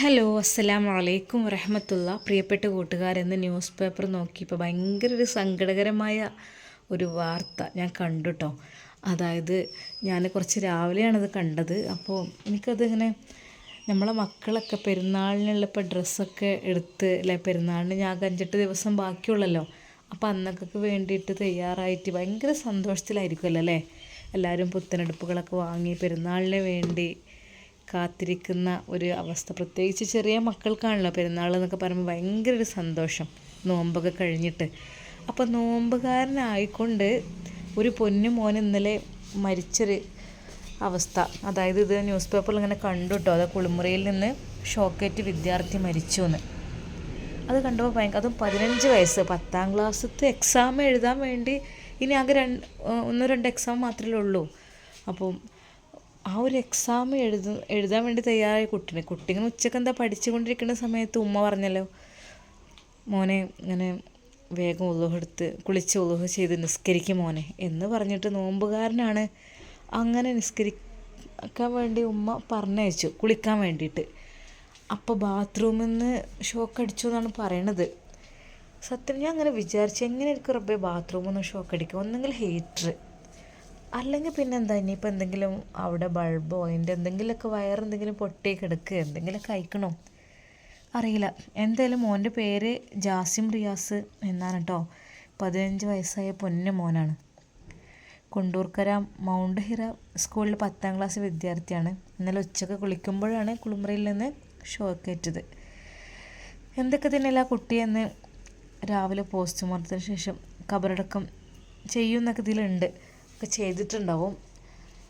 Hello അസ്സലാം വലൈക്കും വരഹമത്തുള്ള പ്രിയപ്പെട്ട കൂട്ടുകാരെന്ന് ന്യൂസ് പേപ്പർ നോക്കിയപ്പോൾ ഭയങ്കര ഒരു സങ്കടകരമായ ഒരു വാർത്ത ഞാൻ കണ്ടുട്ടോ. അതായത് ഞാൻ കുറച്ച് രാവിലെയാണത് കണ്ടത്. അപ്പോൾ എനിക്കത് ഇങ്ങനെ നമ്മളെ മക്കളൊക്കെ പെരുന്നാളിനുള്ള ഇപ്പോൾ ഡ്രസ്സൊക്കെ എടുത്ത് അല്ലെ പെരുന്നാളിന് ഞാൻ അഞ്ചെട്ട് ദിവസം ബാക്കിയുള്ളല്ലോ. അപ്പോൾ അന്നൊക്കെ വേണ്ടിയിട്ട് തയ്യാറായിട്ട് ഭയങ്കര സന്തോഷത്തിലായിരിക്കുമല്ലോ അല്ലേ? എല്ലാവരും പുത്തനെടുപ്പുകളൊക്കെ വാങ്ങി പെരുന്നാളിന് വേണ്ടി കാത്തിരിക്കുന്ന ഒരു അവസ്ഥ. പ്രത്യേകിച്ച് ചെറിയ മക്കൾക്കാണല്ലോ പെരുന്നാൾ എന്നൊക്കെ പറയുമ്പോൾ ഭയങ്കര ഒരു സന്തോഷം. നോമ്പൊക്കെ കഴിഞ്ഞിട്ട്. അപ്പോൾ നോമ്പുകാരനായിക്കൊണ്ട് ഒരു പൊന്നു മോൻ ഇന്നലെ മരിച്ചൊരു അവസ്ഥ. അതായത് ഇത് ന്യൂസ് പേപ്പറിൽ ഇങ്ങനെ കണ്ടു കേട്ടോ അത് കുളിമുറിയിൽ നിന്ന് ഷോക്കേറ്റ് വിദ്യാർത്ഥി മരിച്ചു എന്ന് അത് കണ്ടപ്പോൾ ഭയങ്കര അതും പതിനഞ്ച് വയസ്സ്. പത്താം ക്ലാസ്സത്തെ എക്സാം എഴുതാൻ വേണ്ടി ഇനി ആകെ രണ്ട് ഒന്നോ രണ്ട് എക്സാം മാത്രമേ ഉള്ളൂ. അപ്പം ആ ഒരു എക്സാം എഴുതു എഴുതാൻ വേണ്ടി തയ്യാറായ കുട്ടീനെ. കുട്ടികൾ ഉച്ചയ്ക്ക് എന്താ പഠിച്ചുകൊണ്ടിരിക്കുന്ന സമയത്ത് ഉമ്മ പറഞ്ഞല്ലോ മോനെ ഇങ്ങനെ വേഗം ഉളുഹ് കുളിച്ച് ഉളുഹ് ചെയ്ത് നിസ്കരിക്കും മോനെ എന്ന് പറഞ്ഞിട്ട് നോമ്പുകാരനാണ് അങ്ങനെ നിസ്കരിക്കാൻ വേണ്ടി ഉമ്മ പറഞ്ഞയച്ചു കുളിക്കാൻ വേണ്ടിയിട്ട്. അപ്പോൾ ബാത്റൂമിൽ നിന്ന് ഷോക്ക് അടിച്ചു എന്നാണ് പറയണത്. സത്യം ഞാൻ അങ്ങനെ വിചാരിച്ചു എങ്ങനെ എനിക്ക് റബ്ബെ ബാത്റൂമിൽ നിന്ന് ഷോക്ക് അടിക്കുക ഒന്നെങ്കിൽ ഹീറ്റർ. അല്ലെങ്കിൽ പിന്നെ എന്താ ഇനിയിപ്പോൾ എന്തെങ്കിലും അവിടെ ബൾബോ അതിന്റെ എന്തെങ്കിലുമൊക്കെ വയറെന്തെങ്കിലും പൊട്ടി കിടക്കുക എന്തെങ്കിലുമൊക്കെ അയക്കണോ? അറിയില്ല. എന്തായാലും മോന്റെ പേര് ജാസിം റിയാസ് എന്നാണ് കേട്ടോ പതിനഞ്ച് വയസ്സായ പൊന്ന മോനാണ്. കൊണ്ടൂർക്കര മൗണ്ട് ഹിറ സ്കൂളിൽ പത്താം ക്ലാസ് വിദ്യാർത്ഥിയാണ്. ഇന്നലെ ഉച്ചയ്ക്ക് കുളിക്കുമ്പോഴാണ് കുളിമുറിയിൽ നിന്ന് ഷോക്കേറ്റത് എന്തൊക്കെ തന്നെയല്ല കുട്ടിയെന്ന് രാവിലെ പോസ്റ്റ്മോർട്ടത്തിന് ശേഷം കബറടക്കം ചെയ്യുമെന്നൊക്കെ ഇതിലുണ്ട്. ഒക്കെ ചെയ്തിട്ടുണ്ടാവും.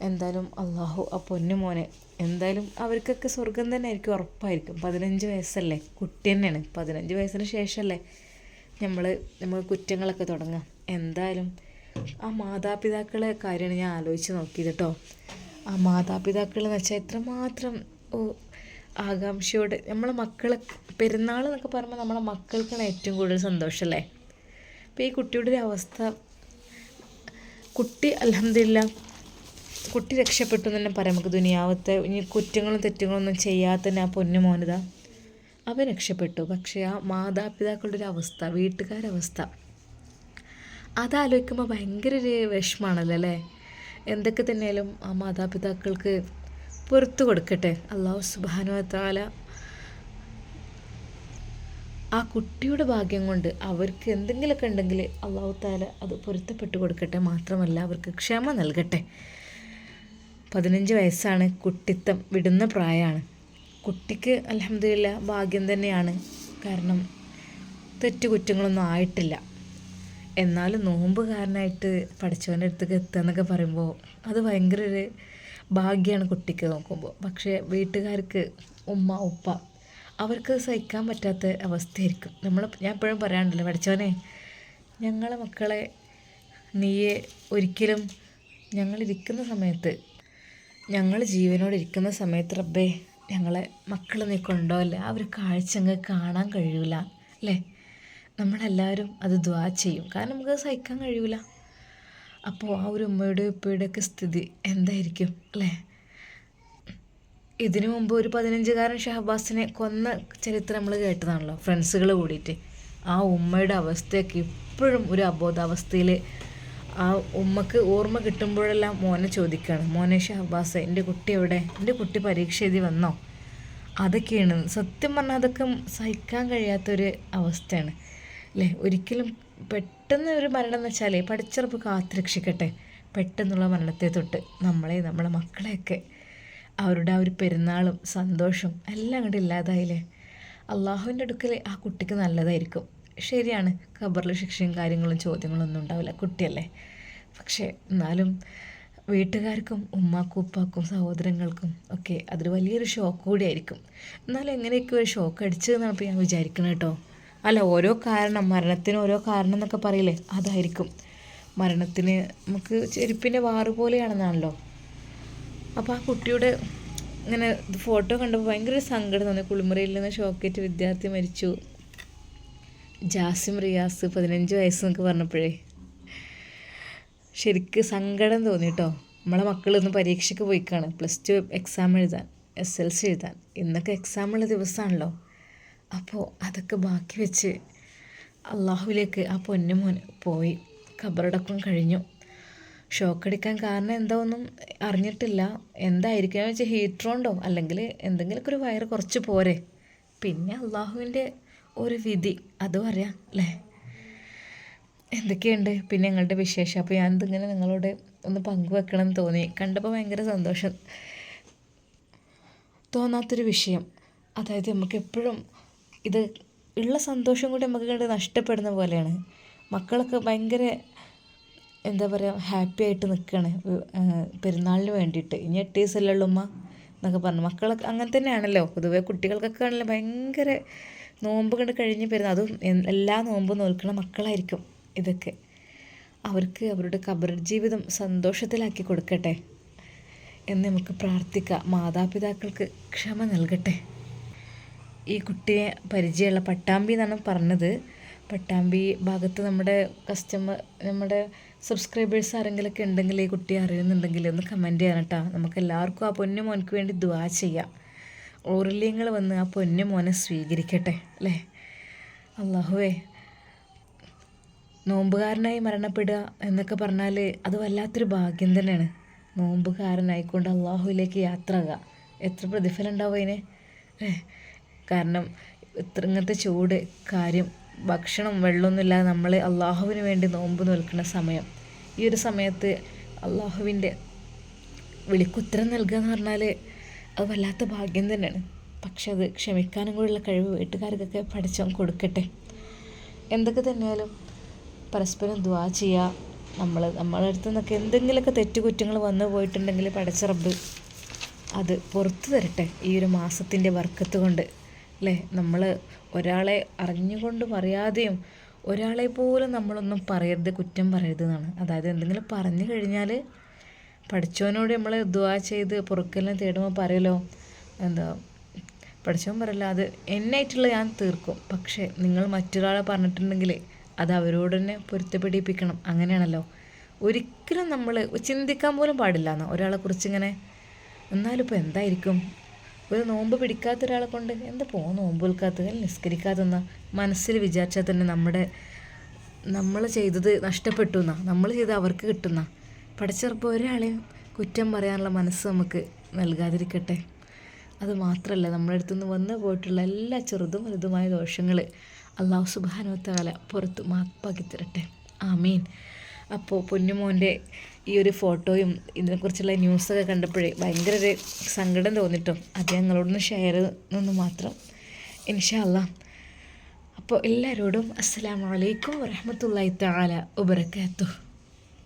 എന്തായാലും അള്ളാഹു ആ പൊന്നു മോനെ എന്തായാലും അവർക്കൊക്കെ സ്വർഗം തന്നെ ആയിരിക്കും ഉറപ്പായിരിക്കും. പതിനഞ്ച് വയസ്സല്ലേ? കുട്ടി തന്നെയാണ്. പതിനഞ്ച് വയസ്സിന് ശേഷമല്ലേ നമ്മൾ നമ്മൾ കുറ്റങ്ങളൊക്കെ തുടങ്ങുക എന്തായാലും ആ മാതാപിതാക്കളെ കാര്യമാണ് ഞാൻ ആലോചിച്ച് നോക്കിയത് കേട്ടോ ആ മാതാപിതാക്കൾ എന്ന് വെച്ചാൽ എത്രമാത്രം ഓ ആകാംക്ഷയോട് നമ്മളെ മക്കൾ പെരുന്നാൾ എന്നൊക്കെ പറയുമ്പോൾ നമ്മളെ മക്കൾക്കാണ് ഏറ്റവും കൂടുതൽ സന്തോഷമല്ലേ അപ്പോൾ ഈ കുട്ടിയുടെ ഒരു അവസ്ഥ കുട്ടി അലഹമില്ല കുട്ടി രക്ഷപ്പെട്ടു എന്ന് തന്നെ പറയാം നമുക്ക് ദുനിയാവത്തെ. ഇനി കുറ്റങ്ങളും തെറ്റുകളൊന്നും ചെയ്യാത്ത തന്നെ ആ പൊന്നു മോനിത. അവൻ രക്ഷപ്പെട്ടു. പക്ഷേ ആ മാതാപിതാക്കളുടെ ഒരു അവസ്ഥ വീട്ടുകാരുടെ അവസ്ഥ അതാലോചിക്കുമ്പോൾ ഭയങ്കര ഒരു വിഷമാണല്ലോ അല്ലേ? എന്തൊക്കെ തന്നെയാലും ആ മാതാപിതാക്കൾക്ക് പുറത്തു കൊടുക്കട്ടെ. അള്ളാഹു സുബാനുവത്താല ആ കുട്ടിയുടെ ഭാഗ്യം കൊണ്ട് അവർക്ക് എന്തെങ്കിലുമൊക്കെ ഉണ്ടെങ്കിൽ അള്ളാഹു താല അത് പൊരുത്തപ്പെട്ടു കൊടുക്കട്ടെ മാത്രമല്ല അവർക്ക് ക്ഷമ നൽകട്ടെ. പതിനഞ്ച് വയസ്സാണ് കുട്ടിത്തം വിടുന്ന പ്രായമാണ്. കുട്ടിക്ക് അലഹമില്ല ഭാഗ്യം തന്നെയാണ്. കാരണം തെറ്റുകുറ്റങ്ങളൊന്നും ആയിട്ടില്ല. എന്നാലും നോമ്പുകാരനായിട്ട് പഠിച്ചവന്റെ അടുത്തേക്ക് എത്തുക എന്നൊക്കെ പറയുമ്പോൾ അത് ഭയങ്കര ഒരു ഭാഗ്യമാണ് കുട്ടിക്ക് നോക്കുമ്പോൾ. പക്ഷേ വീട്ടുകാർക്ക് ഉമ്മ ഉപ്പ അവർക്ക് സഹിക്കാൻ പറ്റാത്ത അവസ്ഥയായിരിക്കും. നമ്മൾ ഞാൻ എപ്പോഴും പറയാറുണ്ടല്ലോ പഠിച്ചവനെ ഞങ്ങളെ മക്കളെ നീയെ ഒരിക്കലും ഞങ്ങളിരിക്കുന്ന സമയത്ത് ഞങ്ങൾ ജീവനോട് ഇരിക്കുന്ന സമയത്ത് റബ്ബേ ഞങ്ങളെ മക്കൾ നീ കൊണ്ടുപോകല്ല ആ ഒരു കാഴ്ച അങ്ങ് കാണാൻ കഴിയൂല അല്ലേ? നമ്മളെല്ലാവരും അത് ദ്വാ ചെയ്യും. കാരണം നമുക്ക് സഹിക്കാൻ കഴിയൂല. അപ്പോൾ ആ ഒരു ഉമ്മയുടെ ഉപ്പയുടെയൊക്കെ സ്ഥിതി എന്തായിരിക്കും അല്ലേ? ഇതിനു മുമ്പ് ഒരു പതിനഞ്ചുകാരൻ ഷഹബാസിനെ കൊന്ന ചരിത്രം നമ്മൾ കേട്ടതാണല്ലോ. ഫ്രണ്ട്സുകൾ കൂടിയിട്ട്. ആ ഉമ്മയുടെ അവസ്ഥയൊക്കെ ഇപ്പോഴും ഒരു അബോധാവസ്ഥയിൽ ആ ഉമ്മക്ക് ഓർമ്മ കിട്ടുമ്പോഴെല്ലാം മോനെ ചോദിക്കുകയാണ് മോനെ ഷഹബാസ് എന്റെ കുട്ടി എവിടെ? എന്റെ കുട്ടി പരീക്ഷ എഴുതി വന്നോ? അതൊക്കെയാണ്. സത്യം പറഞ്ഞാൽ അതൊക്കെ സഹിക്കാൻ കഴിയാത്തൊരു അവസ്ഥയാണ്. അല്ലേ ഒരിക്കലും പെട്ടെന്ന് ഒരു മരണം എന്ന് വെച്ചാൽ പഠിച്ചറപ്പ് കാത്തുരക്ഷിക്കട്ടെ. പെട്ടെന്നുള്ള മരണത്തെ തൊട്ട് നമ്മളെ നമ്മളെ മക്കളെയൊക്കെ അവരുടെ ആ ഒരു പെരുന്നാളും സന്തോഷം എല്ലാം അങ്ങോട്ട് ഇല്ലാതായില്ലേ? അള്ളാഹുവിന്റെ അടുക്കൽ ആ കുട്ടിക്ക് നല്ലതായിരിക്കും. ശരിയാണ് ഖബറിൽ ശിക്ഷയും കാര്യങ്ങളും ചോദ്യങ്ങളും ഒന്നും ഉണ്ടാവില്ല. കുട്ടിയല്ലേ. പക്ഷേ എന്നാലും വീട്ടുകാർക്കും ഉമ്മാക്കും ഉപ്പാക്കും സഹോദരങ്ങൾക്കും ഒക്കെ അതൊരു വലിയൊരു ഷോക്ക് കൂടിയായിരിക്കും. എന്നാലും എങ്ങനെയൊക്കെ ഒരു ഷോക്ക് അടിച്ചതെന്നാണ് ഇപ്പോൾ ഞാൻ വിചാരിക്കുന്നത് കേട്ടോ. അല്ല ഓരോ കാരണം മരണത്തിന് ഓരോ കാരണം എന്നൊക്കെ പറയില്ലേ? അതായിരിക്കും. മരണത്തിന് നമുക്ക് ചെരുപ്പിന്റെ വാറ് പോലെയാണെന്നാണല്ലോ. അപ്പോൾ ആ കുട്ടിയുടെ ഇങ്ങനെ ഫോട്ടോ കണ്ടപ്പോൾ ഭയങ്കര സങ്കടം തോന്നി. കുളിമുറിയിൽ നിന്ന് ഷോക്കേറ്റ് വിദ്യാർത്ഥി മരിച്ചു. ജാസിം റിയാസ് പതിനഞ്ച് വയസ്സെന്നൊക്കെ പറഞ്ഞപ്പോഴേ ശരിക്ക് സങ്കടം തോന്നി കേട്ടോ നമ്മളെ മക്കളൊന്ന് പരീക്ഷയ്ക്ക് പോയിക്കാണ്. പ്ലസ് ടു എക്സാം എഴുതാൻ എസ് എൽ സി എഴുതാൻ. ഇന്നൊക്കെ എക്സാമുള്ള ദിവസമാണല്ലോ അപ്പോൾ അതൊക്കെ ബാക്കി വെച്ച് അള്ളാഹുവിലേക്ക് ആ പൊന്നുമോൻ പോയി. ഖബറടക്കം കഴിഞ്ഞു. ഷോക്കടിക്കാൻ കാരണം എന്താണെന്നും അറിഞ്ഞിട്ടില്ല. എന്തായിരിക്കും വെച്ചാൽ ഹീറ്ററുണ്ടോ അല്ലെങ്കിൽ എന്തെങ്കിലുമൊക്കെ ഒരു വയറ് കുറച്ച് പോരെ. പിന്നെ അള്ളാഹുവിന്റെ ഒരു വിധി. അതും അറിയാം അല്ലേ? എന്തൊക്കെയുണ്ട്? പിന്നെ ഞങ്ങളുടെ വിശേഷം? അപ്പോൾ ഞാൻ ഇതിങ്ങനെ നിങ്ങളോട് ഒന്ന് പങ്കുവെക്കണം എന്ന് തോന്നി. കണ്ടപ്പോൾ ഭയങ്കര സന്തോഷം തോന്നാത്തൊരു വിഷയം. അതായത് നമുക്ക് എപ്പോഴും ഇത് ഉള്ള സന്തോഷം കൂടി നമുക്ക് കണ്ട് നഷ്ടപ്പെടുന്ന പോലെയാണ്. മക്കളൊക്കെ ഭയങ്കര എന്താ പറയുക ഹാപ്പി ആയിട്ട് നിൽക്കുകയാണ് പെരുന്നാളിന് വേണ്ടിയിട്ട്. ഇനി എട്ട് ദിവസമല്ലേ ഉള്ളൂ ഉമ്മ എന്നൊക്കെ പറഞ്ഞു. മക്കളൊക്കെ അങ്ങനെ തന്നെയാണല്ലോ. പൊതുവേ കുട്ടികൾക്കൊക്കെ ആണല്ലോ ഭയങ്കര നോമ്പ് കണ്ട് കഴിഞ്ഞ് പെരുന്നാൾ. അതും എല്ലാ നോമ്പും നോൽക്കുന്ന മക്കളായിരിക്കും ഇതൊക്കെ. അവർക്ക് അവരുടെ കബർ ജീവിതം സന്തോഷത്തിലാക്കി കൊടുക്കട്ടെ എന്ന് നമുക്ക് പ്രാർത്ഥിക്കാം. മാതാപിതാക്കൾക്ക് ക്ഷമ നൽകട്ടെ. ഈ കുട്ടിയെ പരിചയമുള്ള പട്ടാമ്പി എന്നാണ് പറഞ്ഞത്. പട്ടാമ്പി ഭാഗത്ത് നമ്മുടെ കസ്റ്റമർ നമ്മുടെ സബ്സ്ക്രൈബേഴ്സ് ആരെങ്കിലുമൊക്കെ ഉണ്ടെങ്കിൽ ഈ കുട്ടിയെ അറിയുന്നുണ്ടെങ്കിൽ ഒന്ന് കമന്റ് ചെയ്യണം കേട്ടോ. നമുക്ക് എല്ലാവർക്കും ആ പൊന്നു മോനക്ക് വേണ്ടി ദുവാ ചെയ്യാം. ഓർലിയങ്ങൾ വന്ന് ആ പൊന്നു മോനെ സ്വീകരിക്കട്ടെ അല്ലേ? അള്ളാഹുവേ നോമ്പുകാരനായി മരണപ്പെടുക എന്നൊക്കെ പറഞ്ഞാൽ അത് വല്ലാത്തൊരു ഭാഗ്യം തന്നെയാണ്. നോമ്പുകാരനായിക്കൊണ്ട് അള്ളാഹുവിലേക്ക് യാത്ര ആകുക എത്ര പ്രതിഫലം ഉണ്ടാവും അതിന് കാരണം ഇത്ര ഇങ്ങനത്തെ ചൂട് കാര്യം ഭക്ഷണം വെള്ളമൊന്നും ഇല്ലാതെ നമ്മൾ അള്ളാഹുവിന് വേണ്ടി നോമ്പ് നിൽക്കുന്ന സമയം. ഈ ഒരു സമയത്ത് അള്ളാഹുവിന്റെ വിളിക്കുത്തരം നൽകുക എന്ന് പറഞ്ഞാൽ അത് വല്ലാത്ത ഭാഗ്യം തന്നെയാണ്. പക്ഷെ അത് ക്ഷമിക്കാനും കൂടെയുള്ള കഴിവ് വീട്ടുകാർക്കൊക്കെ പഠിച്ചവൻ കൊടുക്കട്ടെ. എന്തൊക്കെ തന്നെയാലും പരസ്പരം ദ്വാ ചെയ്യുക നമ്മൾ നമ്മളെ അടുത്ത് നിന്നൊക്കെ എന്തെങ്കിലുമൊക്കെ തെറ്റുകുറ്റങ്ങൾ വന്നു പോയിട്ടുണ്ടെങ്കിൽ പടച്ചിറബ് അത് പുറത്തു തരട്ടെ. ഈ ഒരു മാസത്തിന്റെ വർക്കത്ത് കൊണ്ട്. അല്ലേ? നമ്മൾ ഒരാളെ അറിഞ്ഞുകൊണ്ട് പറയാതെയും ഒരാളെ പോലും നമ്മളൊന്നും പറയരുത് കുറ്റം പറയരുത് എന്നാണ്. അതായത് എന്തെങ്കിലും പറഞ്ഞു കഴിഞ്ഞാൽ പഠിച്ചവനോട് നമ്മൾ ദുവാ ചെയ്ത് പുറക്കെല്ലാം തേടുമ്പോൾ പറയലോ എന്താ പഠിച്ചവൻ പറയല്ല അത് എന്നായിട്ടുള്ള ഞാൻ തീർക്കും. പക്ഷേ നിങ്ങൾ മറ്റൊരാളെ പറഞ്ഞിട്ടുണ്ടെങ്കിൽ അത് അവരോട് തന്നെ പൊരുത്തപ്പെടിപ്പിക്കണം. അങ്ങനെയാണല്ലോ. ഒരിക്കലും നമ്മൾ ചിന്തിക്കാൻ പോലും പാടില്ല എന്ന് ഒരാളെക്കുറിച്ച് ഇങ്ങനെ. എന്നാലും ഇപ്പോൾ എന്തായിരിക്കും? ഒരു നോമ്പ് പിടിക്കാത്ത ഒരാളെ കൊണ്ട് എന്താ പോ നോമ്പ് വിൽക്കാത്ത അല്ലെങ്കിൽ നിസ്കരിക്കാത്തെന്ന മനസ്സിൽ വിചാരിച്ചാൽ തന്നെ നമ്മുടെ നമ്മൾ ചെയ്തത് നഷ്ടപ്പെട്ടു എന്നാ? നമ്മൾ ചെയ്ത് അവർക്ക് കിട്ടുന്ന? പഠിച്ചപ്പോൾ ഒരാളെയും കുറ്റം പറയാനുള്ള മനസ്സ് നമുക്ക് നൽകാതിരിക്കട്ടെ. അത് മാത്രമല്ല നമ്മുടെ അടുത്തുനിന്ന് വന്നു പോയിട്ടുള്ള എല്ലാ ചെറുതും വലുതുമായ ദോഷങ്ങൾ അള്ളാഹു സുബാനോത്താല പുറത്ത് മാപ്പാക്കി തരട്ടെ. ആമീൻ. അപ്പോൾ പൊന്നുമോന്റെ ഈ ഒരു ഫോട്ടോയും ഇതിനെക്കുറിച്ചുള്ള ന്യൂസൊക്കെ കണ്ടപ്പോഴേ ഭയങ്കര ഒരു സങ്കടം തോന്നിട്ടോ. അത് ഞങ്ങളോടൊന്ന് ഷെയർ ചെയ്യുന്നു മാത്രം. ഇൻഷല്ല അപ്പോൾ എല്ലാവരോടും അസ്സാം വലൈക്കും വറഹ്മത്തുള്ളാഹി തആല വബറകാതുഹു